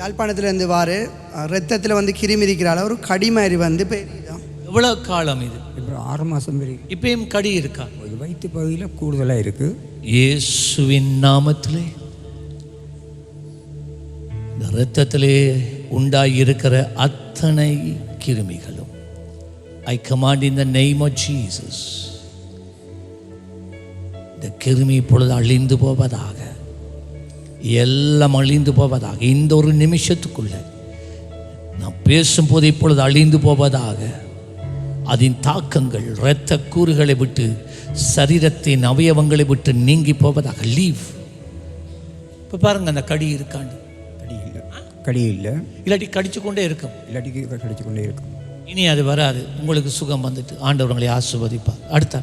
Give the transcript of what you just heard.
யாழ்ப்பாணத்துலேருந்து வாரு. ரத்தத்தில் வந்து கிருமி இருக்கிறாள் ஒரு கடி மாதிரி வந்து போயிருக்குதாம் எவ்வளோ காலம் இது? இப்போ ஆறு மாதம் வரைக்கும் இப்பயும் கடி இருக்கா? ஒரு வயிற்று பகுதியில் கூடுதலாக இருக்குது இயேசுவின் நாமத்திலே இந்த இரத்தத்திலே உண்டாயிருக்கிற அத்தனை கிருமிகளும். I command in the name of Jesus இந்த கிருமி இப்பொழுது அழிந்து போவதாக எல்லாம் அழிந்து போவதாக இந்த ஒரு நிமிஷத்துக்குள்ள நான் பேசும்போது இப்பொழுது அழிந்து போவதாக அதன் தாக்கங்கள் இரத்த கூறுகளை விட்டு சரீரத்தின் அவயவங்களை விட்டு நீங்கி போவதாக. லீவ் இப்போ பாருங்க அந்த கடி இருக்காண்டு. கடி இல்லை. கடி இல்லை. இல்லாட்டி கடிச்சு கொண்டே இருக்கும். இல்லாட்டிக்கு கடிச்சு கொண்டே இருக்கும். இனி அது வராது. உங்களுக்கு சுகம் வந்துட்டு ஆண்டவர் உங்களை ஆசிர்வதிப்பார். அடுத்த